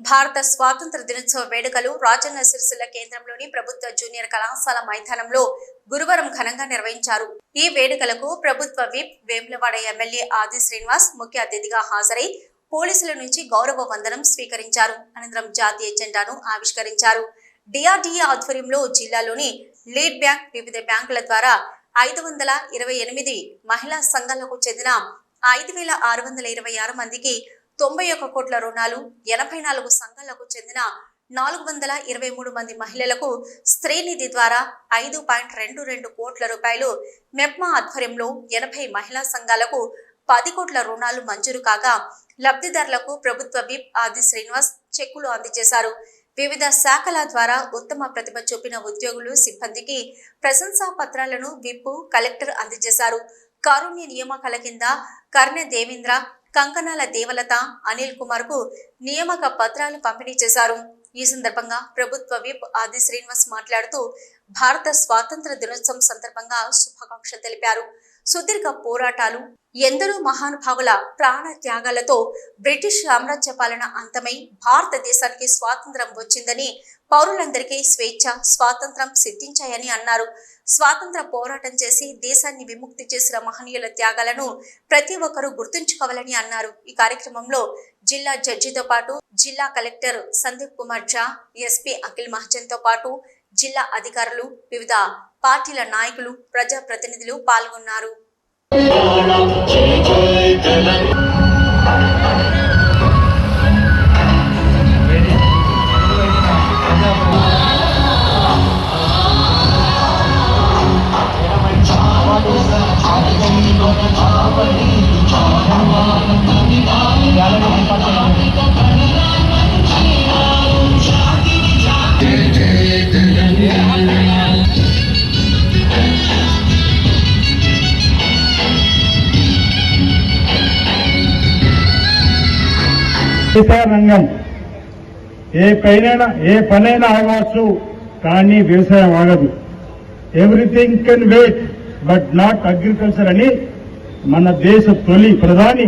భారత స్వాతంత్ర దినోత్సవ వేడుకలు రాజన్న సిరిసిల్ల కేంద్రంలోని ప్రభుత్వ జూనియర్ కళాశాల మైదానంలో గురువారం ఘనంగా నిర్వహించారు. ఈ వేడుకలకు ప్రభుత్వ విప్ వేములవాడ ఎమ్మెల్యే ఆది శ్రీనివాస్ ముఖ్య అతిథిగా హాజరై పోలీసుల నుంచి గౌరవ వందనం స్వీకరించారు. అనంతరం జాతీయ జెండాను ఆవిష్కరించారు. డిఆర్డీఏ ఆధ్వర్యంలో జిల్లాలోని లీడ్ బ్యాంక్ వివిధ బ్యాంకుల ద్వారా ఐదు వందల ఇరవై ఎనిమిది మహిళా సంఘాలకు చెందిన ఐదు వేల ఆరు వందల ఇరవై ఆరు మందికి తొంభై ఒక్క కోట్ల రుణాలు ఎనభై నాలుగు సంఘాలకు చెందిన నాలుగు వందల ఇరవై మూడు మంది మహిళలకు స్త్రీనిధి ద్వారా ఐదు పాయింట్ రెండు రెండు కోట్ల రూపాయలు మెప్మా ఆధ్వర్యంలో ఎనభై మహిళా సంఘాలకు పది కోట్ల రుణాలు మంజూరు కాగా లబ్ధిదారులకు ప్రభుత్వ విప్ ఆది శ్రీనివాస్ చెక్కులు అందజేశారు. వివిధ శాఖల ద్వారా ఉత్తమ ప్రతిభ చూపిన ఉద్యోగులు సిబ్బందికి ప్రశంసా పత్రాలను విప్ కలెక్టర్ అందజేశారు. కారుణ్య నియామకాల కింద కర్ణె దేవేంద్ర కంకణాల దేవలత అనిల్ కుమార్కు నియామక పత్రాలు పంపిణీ చేశారు. ఈ సందర్భంగా ప్రభుత్వ విప్ ఆది శ్రీనివాస్ మాట్లాడుతూ భారత స్వాతంత్ర దినోత్సవం సందర్భంగా శుభాకాంక్ష తెలిపారు. సుదీర్ఘ పోరాటాలు ఎందరో మహానుభావుల ప్రాణ త్యాగాలతో బ్రిటిష్ సామ్రాజ్య పాలన అంతమై భారతదేశానికి స్వాతంత్రం వచ్చిందని పౌరులందరికీ స్వేచ్ఛ స్వాతంత్రం సిద్ధించాయని అన్నారు. స్వాతంత్ర పోరాటం చేసి దేశాన్ని విముక్తి చేసిన మహనీయుల త్యాగాలను ప్రతి ఒక్కరూ గుర్తుంచుకోవాలని అన్నారు. ఈ కార్యక్రమంలో జిల్లా జడ్జితో పాటు జిల్లా కలెక్టర్ సందీప్ కుమార్ ఝా ఎస్పీ అఖిల్ మహజన్తో పాటు జిల్లా అధికారులు వివిధ పార్టీల నాయకులు ప్రజా ప్రతినిధులు పాల్గొన్నారు. రంగం ఏ పైనైనా ఏ పనైనా ఆగవచ్చు కానీ వ్యవసాయం ఆగదు. Everything can wait but not agriculture అని మన దేశ తొలి ప్రధాని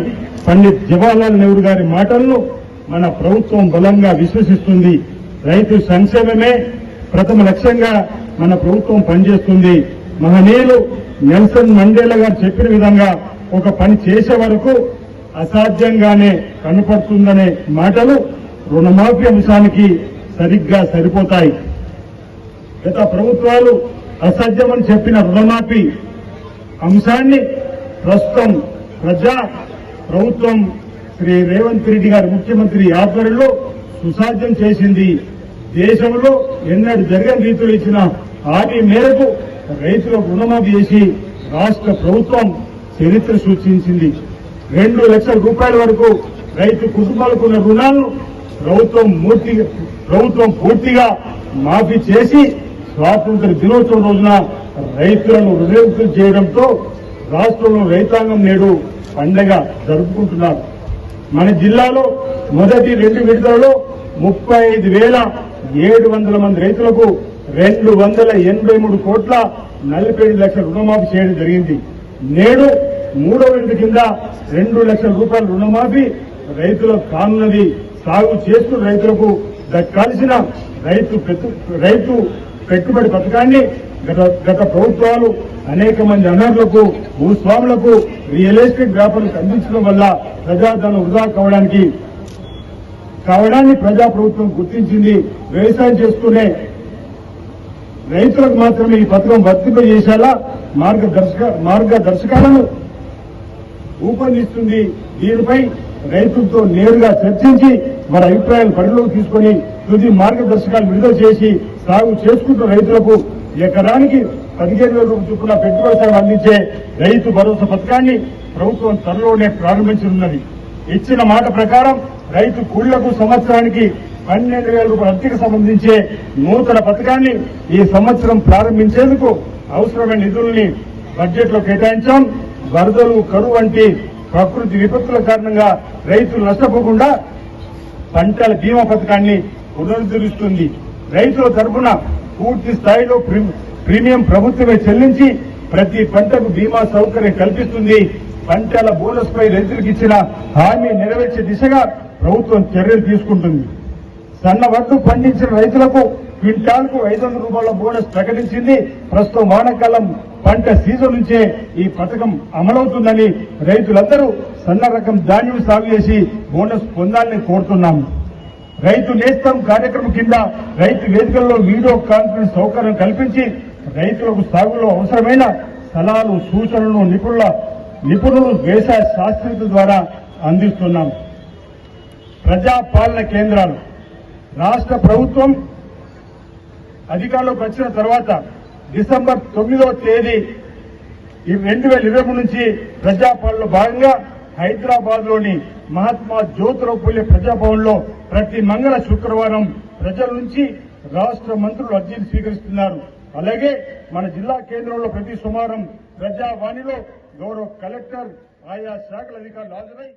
పండిత్ జవహర్లాల్ నెహ్రూ గారి మాటలను మన ప్రభుత్వం బలంగా విశ్వసిస్తుంది. రైతు సంక్షేమమే ప్రథమ లక్ష్యంగా మన ప్రభుత్వం పనిచేస్తుంది. మహనీయులు నెల్సన్ మండేలా గారు చెప్పిన విధంగా ఒక పని చేసే వరకు అసాధ్యంగానే కనపడుతుందనే మాటలు రుణమాఫీ అంశానికి సరిగ్గా సరిపోతాయి. గత ప్రభుత్వాలు అసాధ్యమని చెప్పిన రుణమాఫీ అంశాన్ని ప్రస్తుతం ప్రజా ప్రభుత్వం శ్రీ రేవంత్ రెడ్డి గారి ముఖ్యమంత్రి ఆధ్వర్యంలో సుసాధ్యం చేసింది. దేశంలో ఎన్నడూ జరగని రీతిలో ఇచ్చిన హామీ మేరకు రైతులకు రుణమాఫీ చేసి రాష్ట్ర ప్రభుత్వం చరిత్ర సూచించింది. రెండు లక్షల రూపాయల వరకు రైతు కుటుంబాలకు ఉన్న రుణాలను ప్రభుత్వం మూర్తిగా ప్రభుత్వం పూర్తిగా మాఫీ చేసి స్వాతంత్ర దినోత్సవం రోజున రైతులను రుణముక్తులు చేయడంతో రాష్ట్రంలో రైతాంగం నేడు పండగ జరుపుకుంటున్నారు. మన జిల్లాలో మొదటి రెండు విడతలలో ముప్పై ఐదు వేల ఏడు వందల మంది రైతులకు రెండు వందల ఎనభై మూడు కోట్ల నలభై ఐదు లక్షల రుణమాఫీ చేయడం జరిగింది. నేడు మూడో విడత కింద రెండు లక్షల రూపాయల రుణమాఫీ రైతులకు కానున్నది. సాగు చేస్తున్న రైతులకు దక్కాల్సిన రైతు రైతు పెట్టుబడి పథకాన్ని గత గత ప్రభుత్వాలు అనేక మంది అనర్లకు భూస్వాములకు రియల్ ఎస్టేట్ వ్యాపారులకు అందించడం వల్ల ప్రజాధనం వృధా కావడానికి కావడాన్ని ప్రజా ప్రభుత్వం గుర్తించింది. వ్యవసాయం చేస్తూనే రైతులకు మాత్రమే ఈ పథకం వర్తింపజేసేలా మార్గదర్శక మార్గదర్శకాలను రూపొందిస్తుంది. దీనిపై రైతులతో నేరుగా చర్చించి వారి అభిప్రాయాలు పరిలోకి తీసుకొని తుది మార్గదర్శకాలు విడుదల చేసి సాగు చేసుకుంటున్న రైతులకు ఎకరానికి పదిహేను వేల రూపాయల చొప్పున పెట్టుబడి సాగు అందించే రైతు భరోసా పథకాన్ని ప్రభుత్వం త్వరలోనే ప్రారంభించనున్నది. ఇచ్చిన మాట ప్రకారం రైతు కూళ్ళకు సంవత్సరానికి పన్నెండు వేల రూపాయల ఆర్థిక సంబంధించే నూతన పథకాన్ని ఈ సంవత్సరం ప్రారంభించేందుకు అవసరమైన నిధుల్ని బడ్జెట్లో కేటాయించాం. వరదలు కరువు వంటి ప్రకృతి విపత్తుల కారణంగా రైతులు నష్టపోకుండా పంటల బీమా పథకాన్ని పునరుద్ధరిస్తుంది. రైతుల తరఫున పూర్తి స్థాయిలో ప్రీ- ప్రీమియం ప్రభుత్వమే చెల్లించి ప్రతి పంటకు బీమా సౌకర్యం కల్పిస్తుంది. పంటల బోనస్ పై రైతులకు ఇచ్చిన హామీ నెరవేర్చే దిశగా ప్రభుత్వం చర్యలు తీసుకుంటుంది. సన్న వడ్లు పండించిన రైతులకు క్వింటాల్కు ఐదు వందల రూపాయల బోనస్ ప్రకటించింది. ప్రస్తుతం వానాకాలం పంట సీజన్ నుంచే ఈ పథకం అమలవుతుందని రైతులందరూ సన్న రకం ధాన్యం సాగు చేసి బోనస్ పొందాలని కోరుతున్నాము రైతు నేస్తం కార్యక్రమం కింద రైతు వేదికల్లో వీడియో కాన్ఫరెన్స్ సౌకర్యం కల్పించి రైతులకు సాగులో అవసరమైన సలహాలు సూచనలను నిపుణుల నిపుణులు వ్యవసాయ శాస్త్రజ్ఞుల ద్వారా అందిస్తున్నాం. ప్రజాపాలన కేంద్రాలు. రాష్ట్ర ప్రభుత్వం అధికారంలోకి వచ్చిన తర్వాత డిసెంబర్ తొమ్మిదవ తేదీ ఈ రెండు వేల ఇరవై మూడు నుంచి ప్రజాపాలనలో భాగంగా హైదరాబాద్లోని మహాత్మా జ్యోతిరావు పుల్లే ప్రజాభవన్లో ప్రతి మంగళ శుక్రవారం ప్రజల నుంచి రాష్ట్ర మంత్రులు అర్జీలు స్వీకరిస్తున్నారు. అలాగే మన జిల్లా కేంద్రంలో ప్రతి సోమవారం ప్రజావాణిలో గౌరవ కలెక్టర్ ఆయా శాఖల అధికారులు హాజరై